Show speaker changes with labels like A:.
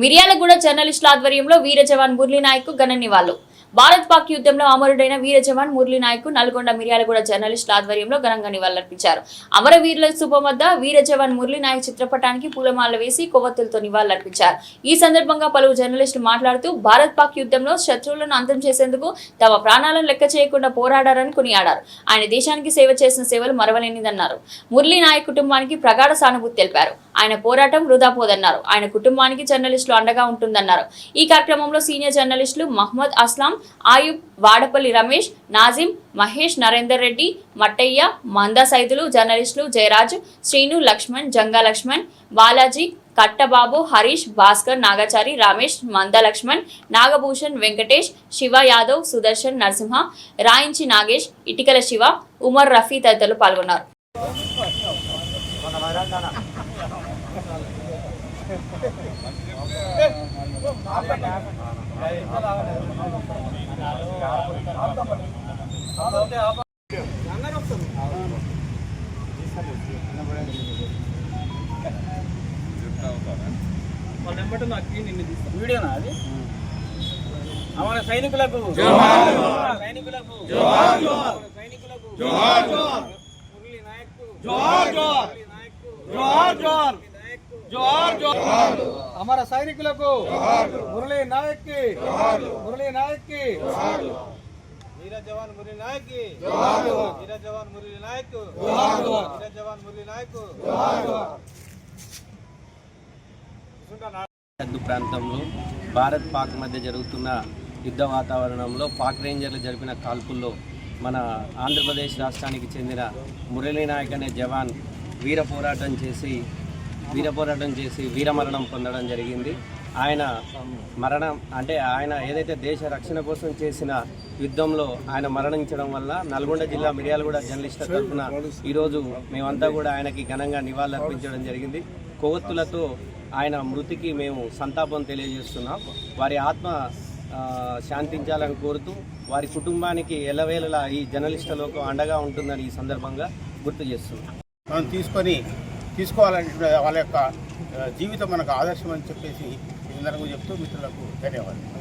A: మిర్యాలగూడ జర్నలిస్టుల ఆధ్వర్యంలో వీర జవాన్ మురళీ నాయక్ ఘన నివాళులు. భారత్ పాక్ యుద్ధంలో అమరుడైన వీర జవాన్ మురళీ నాయక్ నల్గొండ మిర్యాలగూడ జర్నలిస్టుల ఆధ్వర్యంలో ఘనంగా నివాళులర్పించారు. అమరవీరుల శుభం వద్ద వీర జవాన్ మురళీ నాయక్ చిత్రపటానికి పూలమాల వేసి కొవ్వొత్తులతో నివాళులర్పించారు. ఈ సందర్భంగా పలువురు జర్నలిస్టులు మాట్లాడుతూ భారత్ పాక్ యుద్ధంలో శత్రువులను అంతం చేసేందుకు తమ ప్రాణాలను లెక్క చేయకుండా పోరాడారని కొనియాడారు. ఆయన దేశానికి సేవ చేసిన సేవలు మరవలేనిదన్నారు. మురళీ నాయక్ కుటుంబానికి ప్రగాఢ సానుభూతి తెలిపారు. ఆయన పోరాటం వృధా పోదన్నారు. ఆయన కుటుంబానికి జర్నలిస్టులు అండగా ఉంటుందన్నారు. ఈ కార్యక్రమంలో సీనియర్ జర్నలిస్టులు మహమ్మద్ అస్లాం ఆయుబ్ వాడపల్లి రమేష్ నాజిం మహేష్ నరేందర్ రెడ్డి మట్టయ్య మందా సైదులు జర్నలిస్టులు జయరాజ్ శ్రీను లక్ష్మణ్ జంగా లక్ష్మణ్ బాలాజీ కట్టబాబు హరీష్ భాస్కర్ నాగాచారి రమేష్ మంద లక్ష్మణ్ నాగభూషణ్ వెంకటేష్ శివ యాదవ్ సుదర్శన్ నరసింహ రాయించి నాగేష్ ఇటికల శివ ఉమర్ రఫీ తదితరులు పాల్గొన్నారు.
B: వీడియోనా అది మన సైనికులకు సైనికులకు సైనికులకు మురళీ నాయక్
C: జోహార్ జోహార్
B: మురళీ నాయక్
C: జోహార్ జోహార్. జోహార్ జోహార్. అమర సైనికులకు మురళీ నాయక్కి మురళీ నాయక్కి
B: వీర జవాన్ మురళీ నాయక్ వీర జవాన్ మురళీ నాయక్ వీర జవాన్ మురళీ నాయక్
D: సరిహద్దు ప్రాంతంలో భారత్ పాక్ మధ్య జరుగుతున్న యుద్ధ వాతావరణంలో పాక్ రేంజర్లు జరిపిన కాల్పుల్లో మన ఆంధ్రప్రదేశ్ రాష్ట్రానికి చెందిన మురళీ నాయక్ అనే జవాన్ వీర పోరాటం చేసి వీర పోరాటం చేసి వీరమరణం పొందడం జరిగింది. ఆయన మరణం అంటే ఆయన ఏదైతే దేశ రక్షణ కోసం చేసిన యుద్ధంలో ఆయన మరణించడం వల్ల నల్గొండ జిల్లా మిర్యాలగూడ జర్నలిస్టుల తరఫున ఈరోజు మేమంతా కూడా ఆయనకి ఘనంగా నివాళులర్పించడం జరిగింది. కొవ్వొత్తులతో ఆయన మృతికి మేము సంతాపం తెలియజేస్తున్నాం. వారి ఆత్మ శాంతించాలని కోరుతూ వారి కుటుంబానికి ఎల్లవేళలా ఈ జర్నలిస్టులకు అండగా ఉంటుందని ఈ సందర్భంగా గుర్తు చేస్తున్నాం.
E: మనం తీసుకొని తీసుకోవాలంటే వాళ్ళ యొక్క జీవితం మనకు ఆదర్శం అని చెప్పేసి ఈ సందర్భంగా చెప్తూ మిత్రులకు ధన్యవాదాలు.